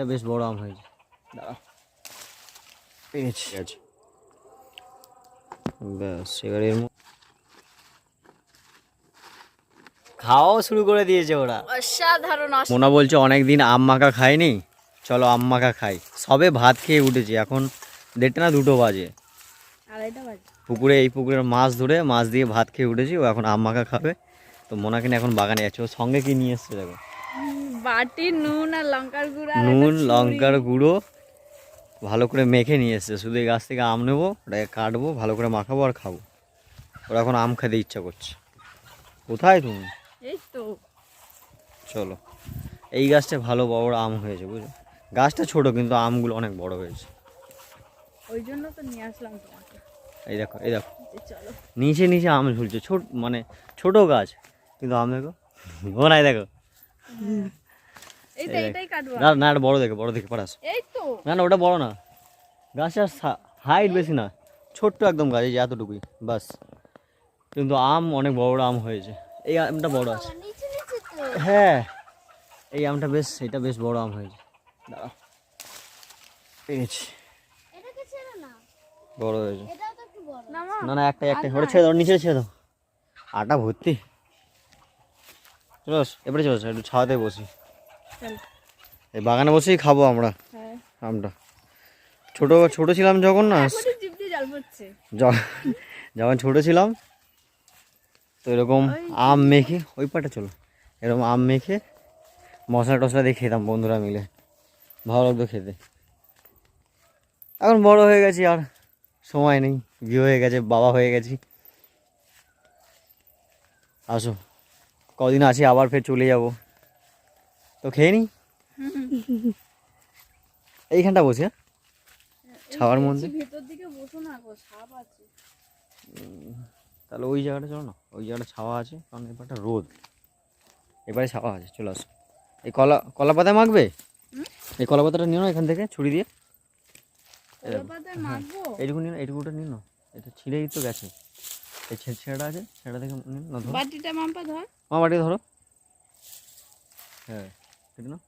এটা বেশ বড় আম হয়েছে। দাঁড়া। পেয়েছি। আছে। ব্যাস এবার এর খাওয়াও শুরু করে দিয়েছে ওরা। অসাধারণ মোনা বলছে অনেক দিন আম মাখা খাইনি। চলো আম মাখা খাই। সবে ভাত খেয়ে উঠেছি এখন দেড়টা না দুটো বাজে। পুকুরে এই পুকুরের মাছ ধরে মাছ দিয়ে ভাত খেয়ে উঠেছি ও এখন আম মাখা খাবে। তো মোনাকে এখন বাগানে যাচ্ছে ও সঙ্গে কি নিয়ে এসছে দেখো। বাটি নুন আর লঙ্কার গুঁড়া নুন লঙ্কার গুঁড়ো। ভালো করে মেখে নিয়ে এসছে শুধু এই গাছ থেকে আম নেব ওটাকে কাটবো ভালো করে মাখাবো আর খাব। ওরা এখন আম খেতে ইচ্ছা করছে। কোথায় তুমি? এই তো। চলো। এই গাছটা ভালো বড় বড় আম হয়েছে বুঝলো? গাছটা ছোট কিন্তু আমগুলো অনেক বড় হয়েছে। ওই জন্য তো নিয়ে আসলাম তোমাকে। এই দেখো এই দেখো। চলো। নিচে নিচে আম ঝুলছে। ছোট মানে ছোট গাছ। কিন্তু আম দেখো ও নাই দেখো এই তো এই দেখ। এটাই কাটবো। না না এটা বড় দেখে বড় দেখে পারাস এই তো। না না ওটা বড় না। গাছটার হাইট বেশি না ছোট্ট একদম গাছ এই যে এতটুকুই বাস। কিন্তু আম অনেক বড় বড় আম হয়েছে। এই আমটা বড় আছে। হ্যাঁ এই আমটা বেশ এটা বেশ বড় আম হয়েছে। পেয়েছি বড় হয়েছে। না না না একটা একটা ওটা ছেড়ে দাও নিচে ছেড়ে দাও। আটা ভর্তি। চলো এবারে চলো একটু ছাওয়াতে বসি। এই বাগানে বসেই খাব আমরা হ্যাঁ। আমটা। ছোট ছোট ছিলাম যখন না এখনই জিভ দিয়ে জল পড়ছে। য- যখন ছোট ছিলাম তো এরকম আম মেখে ওই পাটা চলো। এরকম আম মেখে মশলা টশলা দিয়ে খেতাম বন্ধুরা মিলে। ভালো লাগতো খেতে। এখন বড় হয়ে গেছি আর সময় নেই। বিয়ে হয়ে গেছে বাবা হয়ে গেছি। আসো। কদিন আছি আবার ফের চলে যাব। তো খেয়ে নি? এইখানটা বসে হ্যাঁ? ছাওয়ার মধ্যে? ভেতর দিকে বসো না গো সাপ আছে। তাহলে ওই জায়গাটা চলো না ওই জায়গাটা ছাওয়া আছে কারণ এবারটা রোদ। এবারে ছাওয়া আছে চলে আসো। এই কলা কলা পাতায় মাখবে? এই কলা পাতাটা নিও না এখান থেকে ছুরি দিয়ে। কলা এইটুকু নিও এইটুকুটা নিও না। এটা ছিঁড়েই তো গেছে। এই ছেঁড়া আছে ছেঁড়া থেকে নিন না ধরো। বাটিটা মাম্পা ধর। মা বাটি ধরো। হ্যাঁ। ঠিক না?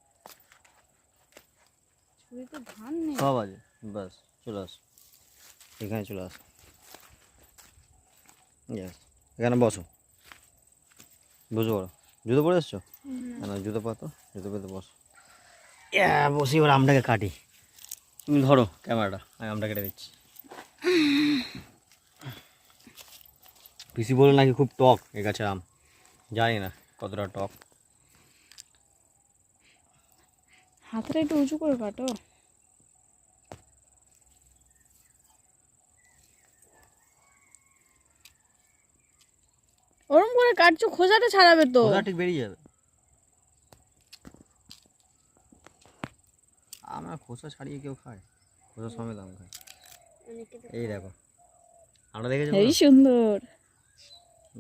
ছুরি তো ধান নেই। সব আছে ব্যাস চলে আস। এখানে চলে আস। Yes. এখানে বসো। বসো বলো জুতো পরে এসছো? না। জুতো পাতো জুতো পেতে বসো। বসি এবার আমটাকে কাটি। তুমি ধরো ক্যামেরাটা আমি আমটা কেটে দিচ্ছি। পিসি বলে নাকি খুব টক এ গাছের আম। জানি না কতটা টক। হাতটা একটু উঁচু করে কাটো। ওরম করে কাটছো খোসাটা ছাড়াবে তো। খোসা ঠিক বেরিয়ে যাবে। আমরা খোসা ছাড়িয়ে কেউ খায় খোসা সমেত আম খায়। এই দেখো আমরা দেখেছি এই সুন্দর।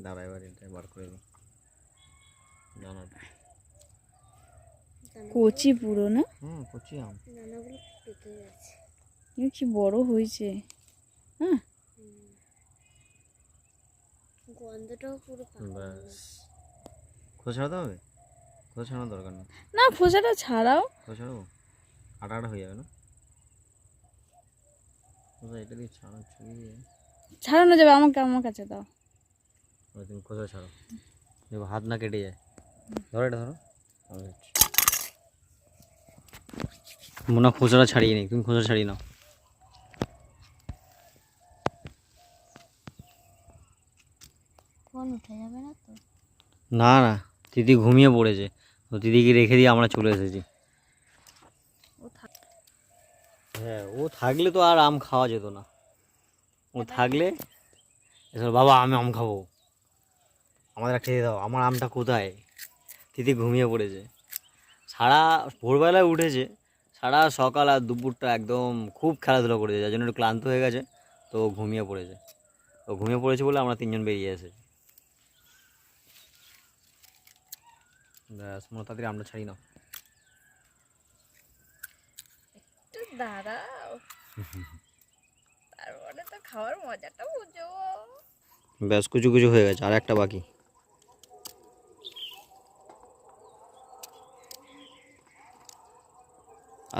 দাঁড়া এবার এটা বার করে দিই কচি পুরো না? হুম কচি আম। কি বড় হয়েছে? হ্যাঁ? ব্যাস। খোসা ছাড়াতে হবে? খোসা ছাড়ানোর দরকার নেই? না খোসাটা ছাড়াও। আটা আটা হয়ে যাবে না? খোসা এটা দিয়ে ছাড়া ছড়িয়ে ছাড়ানো যাবে আমাকে আমার কাছে দাও। ওই তুমি খোসা ছাড়ো হাত না কেটে যায়। ধরো এটা ধরো। আমি। মনে হয় খোসাটা ছাড়িয়ে নি তুমি খোসা ছাড়িয়ে নাও। না না দিদি ঘুমিয়ে পড়েছে। তো দিদিকে রেখে দিয়ে আমরা চলে এসেছি। হ্যাঁ ও থাকলে তো আর আম খাওয়া যেত না। ও থাকলে বাবা আমি আম খাব। আমাদের খেতে দাও আমার আমটা কোথায়? দিদি ঘুমিয়ে পড়েছে। সারা ভোরবেলায় উঠেছে। সারা সকাল আর দুপুরটা একদম খুব খেলাধুলা করেছে যার জন্য একটু ক্লান্ত হয়ে গেছে তো ঘুমিয়ে পড়েছে। তো ঘুমিয়ে পড়েছে বলে আমরা তিনজন বেরিয়ে এসেছি। ব্যাস মনে তাড়াতাড়ি আমরা ছাড়ি না দাঁড়াও। তারপরে তো খাওয়ার মজাটা বুঝো ব্যাস কুচু কুচু হয়ে গেছে আর একটা বাকি।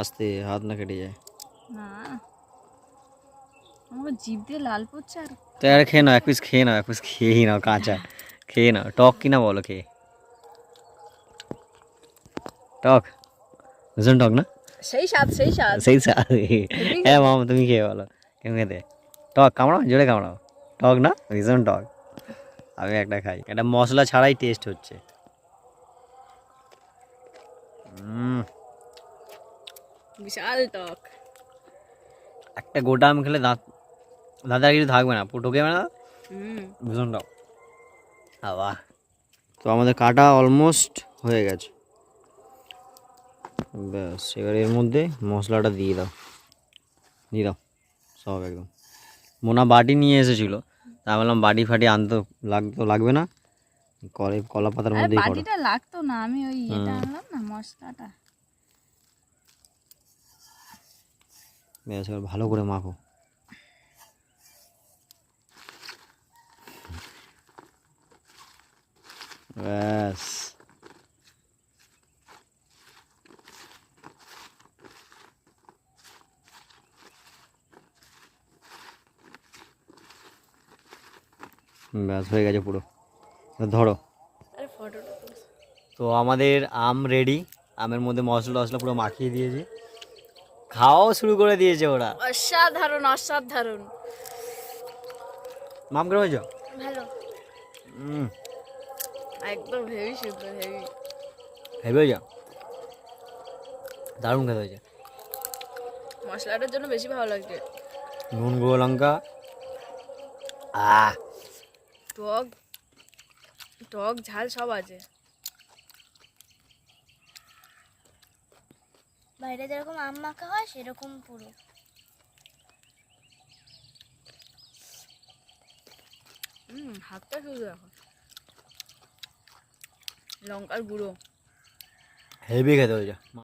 আস্তে হাত না কেটে যায়। না। আমার জিভ দিয়ে লাল পড়ছে আর তো আর খেয়ে নাও এক পিস খেয়ে নাও এক পিস খেয়েই নাও কাঁচা। খেয়ে নাও টক কিনা বলো খেয়ে। টক? ভীষণ টক না? সেই স্বাদ সেই স্বাদ। সেই স্বাদ। হ্যাঁ মামা তুমি খেয়ে বলো কেমন খেতে? টক কামড়াও জোরে কামড়াও। টক না? ভীষণ টক। আমি একটা খাই। এটা মশলা ছাড়াই টেস্ট হচ্ছে। বিশাল টক। একটা গোটা আম খেলে দাঁত দাঁতে আর কিছু থাকবে না। পুরো ঢোকে না। ভীষণ টক। আবা তো আমাদের কাটা অলমোস্ট হয়ে গেছে। ব্যাস এবার এর মধ্যে মশলাটা দিয়ে দাও। দিয়ে দাও। সব একদম। মোনা বাটি নিয়ে এসেছিল। তা বললাম বাটি ফাটি আনতে লাগতো লাগবে না। কলে কলা পাতার করো বাটিটা লাগতো না। আমি ওই এটা আনলাম না মশলাটা। ব্যাস এবার ভালো করে মাখো। ব্যাস। ব্যাস হয়ে গেছে পুরো। ধরো। তো আমাদের আম রেডি আমের মধ্যে মশলা টশলা পুরো মাখিয়ে দিয়েছে। খাওয়াও শুরু করে দিয়েছে ওরা। অসাধারণ অসাধারণ। মাম করে হয়েছ ভালো। হুম একদম হেভি সুন্দর হেভি হেভি হয়েছ? দারুণ খেতে হয়েছে। মশলাটার জন্য বেশি ভালো লাগছে। নুন গুঁড়ো লঙ্কা। আহ। টক টক ঝাল সব আছে। বাইরে যেরকম আম মাখা হয় সেরকম পুরো। হুম হাতটা শুধু দেখো লঙ্কার গুঁড়ো। হেভি খেতে হয়েছে